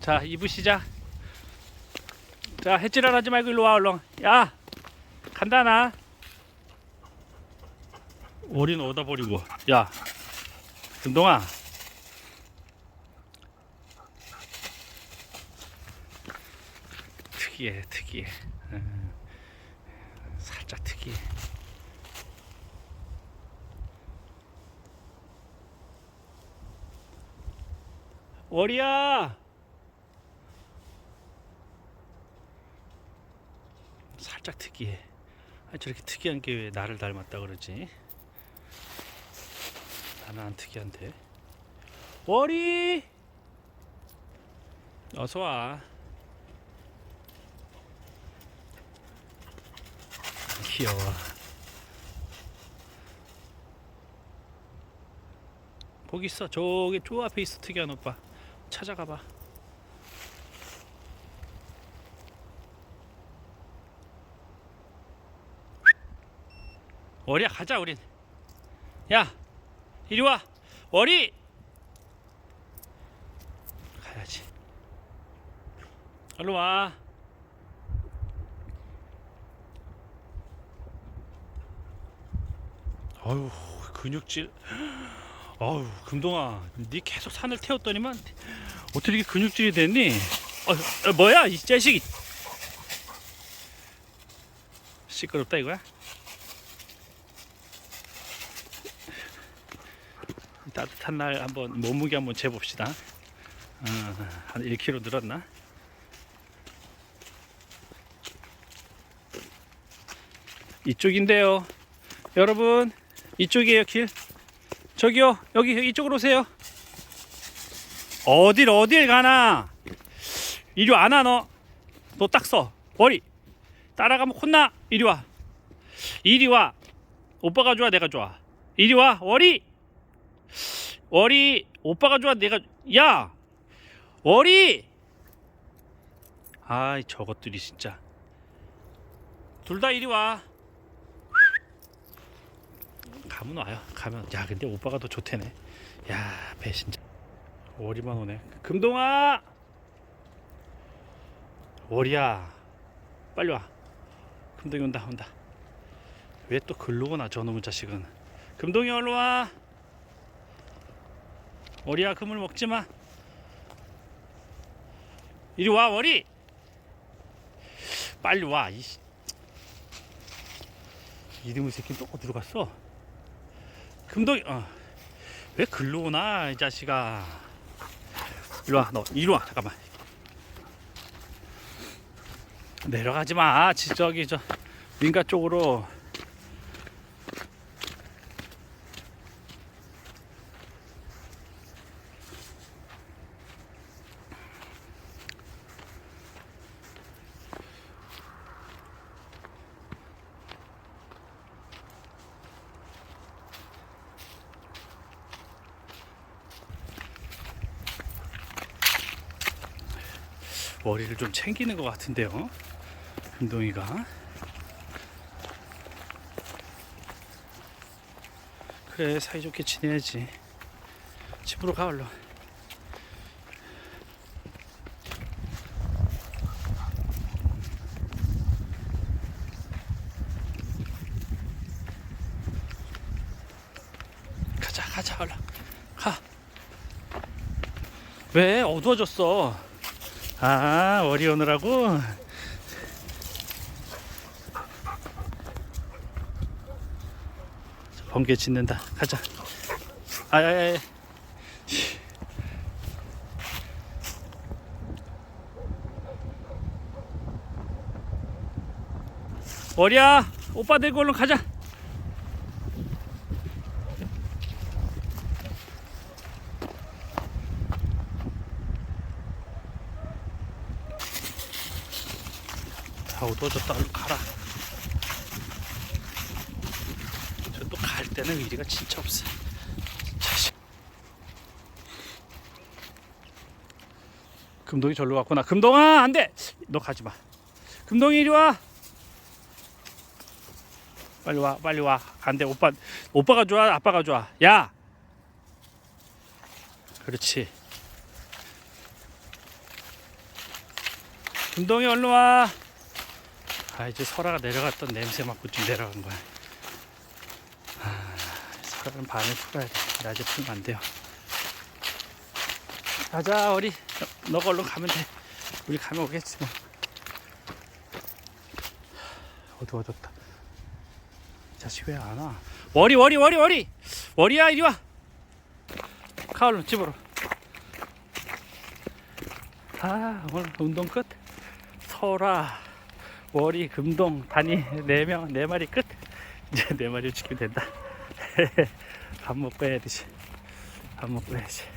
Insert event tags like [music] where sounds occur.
자 입으시자 자 해질을 하지 말고 일로 와 얼른 야 간다 나. 오리는 어디다 버리고. 야 금동아. 특이해 특이해. 음, 살짝 특이해. 오리야 살짝 특이해. 아, 저렇게 특이한 게 왜 나를 닮았다 그러지? 나는 안 특이한데. 오리! 어서 와. 귀여워. 거기 있어. 저기 저 앞에 있어. 특이한 오빠. 찾아가 봐 어리야 가자 우린. 야 이리 와. 어리. 가야지. 얼른 와. 아유 근육질. 아유 금동아 니 계속 산을 태웠더니만 어떻게 이렇게 근육질이 됐니? 어, 어, 뭐야 이 자식이. 시끄럽다 이거야 따뜻한 날 한번 몸무게 한번 재봅시다. 어, 한 1kg 늘었나? 이쪽인데요. 여러분 이쪽이에요 길? 저기요 여기 이쪽으로 오세요. 어딜 어딜 가나? 이리 와 나 너 너 딱 서. 머리. 따라가면 혼나. 이리 와. 이리 와. 오빠가 좋아 내가 좋아. 이리 와 월이 월이 오빠가 좋아 내가 야 월이 아이 저것들이 진짜 둘 다 이리 와 가면 와요. 가면 야 근데 오빠가 더 좋대네. 야 배신자. 월이만 오네. 금동아. 월이야. 빨리 와. 금동이 온다 온다. 왜 또 글로 오나 저놈의 자식은. 금동이 얼른 와. 월이야 그물 먹지 마. 이리 와 월이. 빨리 와. 이 이름의 새끼는 또 어디로 갔어? 금동이 어. 왜 글로 오나 이 자식아 이리 와 너 이리 와 잠깐만 내려가지 마 지- 저기 저 민가 쪽으로 머리를 좀 챙기는 것 같은데요. 금동이가. 그래 사이좋게 지내야지. 집으로 가 얼른. 가자 가자 얼른. 가 왜 어두워졌어 아, 월이 오느라고? 번개 짓는다. 가자. 아, 아, 아. 월이야, 오빠 데리고 얼른 가자. 다 어두워졌다 얼른 가라. 저 또 갈 때는 의리가 진짜 없어 자식. 금동이 절로 갔구나. 금동아 안돼! 너 가지마. 금동이 이리 와. 빨리 와 빨리 와. 안돼. 오빠 오빠가 좋아 아빠가 좋아. 야! 그렇지. 금동이 얼른 와. 아 이제 설아가 내려갔던 냄새 맡고 좀 내려간 거야. 아, 설아는 밤에 풀어야 돼. 낮에 풀면 안 돼요. 가자 어리. 너, 너가 얼른 가면 돼. 우리 가면 오겠지 뭐. 어두워졌다. 자식 왜 안 와? 워리 워리 워리 워리 워리야 이리 와. 가 얼른 집으로. 아 오늘 운동 끝. 설아 워리 금동 단이 네명네 마리 끝. 이제 네 마리 지키면 된다. [laughs] 밥 먹고 해야 되지. 밥 먹고 해야지.